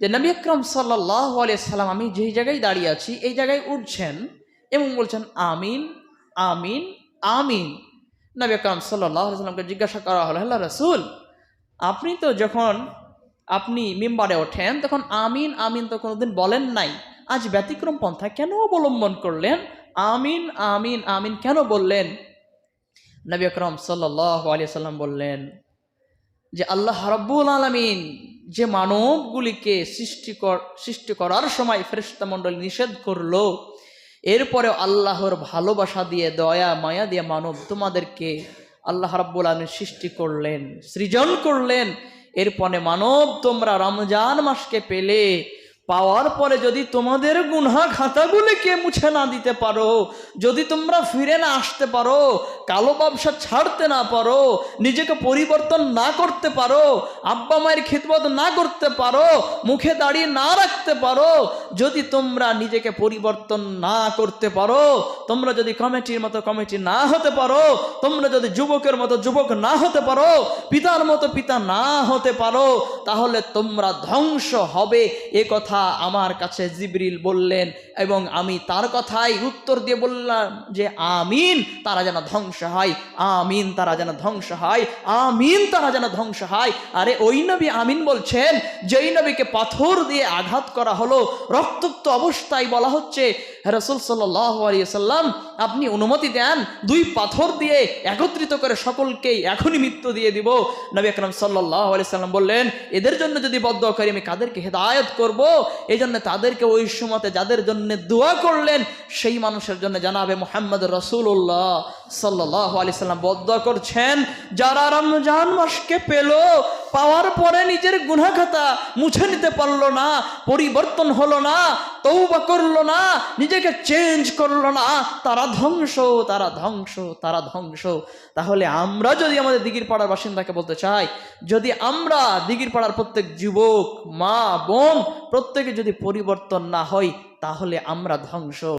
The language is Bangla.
যে নবী আকরম সাল্লাহ সাল্লাম আমি যেই জায়গায় দাঁড়িয়ে আছি, এই জায়গায় উঠছেন এবং বলছেন, আমিন আমিন আমিন। নবী আকরম সাল্লাহ সাল্লামকে জিজ্ঞাসা করা হলো হ্যালো রসুল, আপনি তো যখন আপনি মেম্বারে ওঠেন, তখন আমিন আমিন তো কোনোদিন বলেন নাই। আজ ব্যতিক্রম পন্থা কেন অবলম্বন করলেন? আমিন আমিন আমিন কেন বললেন? নবী আকরম সাল্লাহ আলিয়া সাল্লাম বললেন যে, আল্লাহ রব্বুল আলমিন যে মানবগুলিকে সৃষ্টি সৃষ্টি করার সময় ফেরিস্তামণ্ডল নিষেধ করল। এরপরে আল্লাহর ভালোবাসা দিয়ে, দয়া, মায়া দিয়ে মানব তোমাদেরকে আল্লাহ রাব্বুল আলমী সৃষ্টি করলেন, সৃজন করলেন। এরপরে মানব তোমরা রমজান মাসকে পেলে পাওয়ার পরে যদি তোমাদের গুনহা খাতাগুলিকে মুছে না দিতে পারো, যদি তোমরা ফিরে না আসতে পারো, কালো ব্যবসা ছাড়তে না পারো, নিজেকে পরিবর্তন না করতে পারো, আব্বা মায়ের খিদমত না করতে পারো, মুখে দাঁড়িয়ে না রাখতে পারো, যদি তোমরা নিজেকে পরিবর্তন না করতে পারো, তোমরা যদি কমিটির মতো কমিটি না হতে পারো, তোমরা যদি যুবকের মতো যুবক না হতে পারো, পিতার মতো পিতা না হতে পারো, তাহলে তোমরা ধ্বংস হবে, এ কথা আমার কাছে জিবরিল বললেন, এবং আমি তার কথাই উত্তর দিয়ে বললাম যে, আমিন, তারা যেন ধ্বংস হয়, আমিন, তারা যেন ধ্বংস হয়, আমিন, তারা যেন ধ্বংস হয়। আরে, ওই নবী আমিন বলছেন, যেই নবীকে পাথর দিয়ে আঘাত করা হলো রক্তপ্ত অবস্থায় বলা হচ্ছে, রসুল সাল্লাহ আলিয়া সাল্লাম আপনি অনুমতি দেন, দুই পাথর দিয়ে একত্রিত করে সকলকেই এখনই মৃত্যু দিয়ে দিব। নবী আকরম সাল্লাম বললেন, এদের জন্য যদি বদ্ধ করি, আমি কাদেরকে হেদায়ত করব? এই জন্য তাদেরকে ওই সময়তে যাদের জন্য দোয়া করলেন, সেই মানুষের জন্য জানাবে মোহাম্মদ রসুল্লাহ সাল্লাহ আলি সাল্লাম বদ্ধ করছেন। যারা রমজান মাসকে পেল পাওয়ার পরে নিজের গুনাখাতা মুছে নিতে পারল না, পরিবর্তন হলো না তৌবা করল না, নিজেকে চেঞ্জ করল না, তারা ধ্বংস তারা ধ্বংস তারা ধ্বংস। তাহলে আমরা যদি আমাদের দিঘির পাড়ার বাসিন্দাকে বলতে চাই, যদি আমরা দিঘির পাড়ার প্রত্যেক যুবক, মা, বোন প্রত্যেকে যদি পরিবর্তন না হয়, তাহলে আমরা ধ্বংস।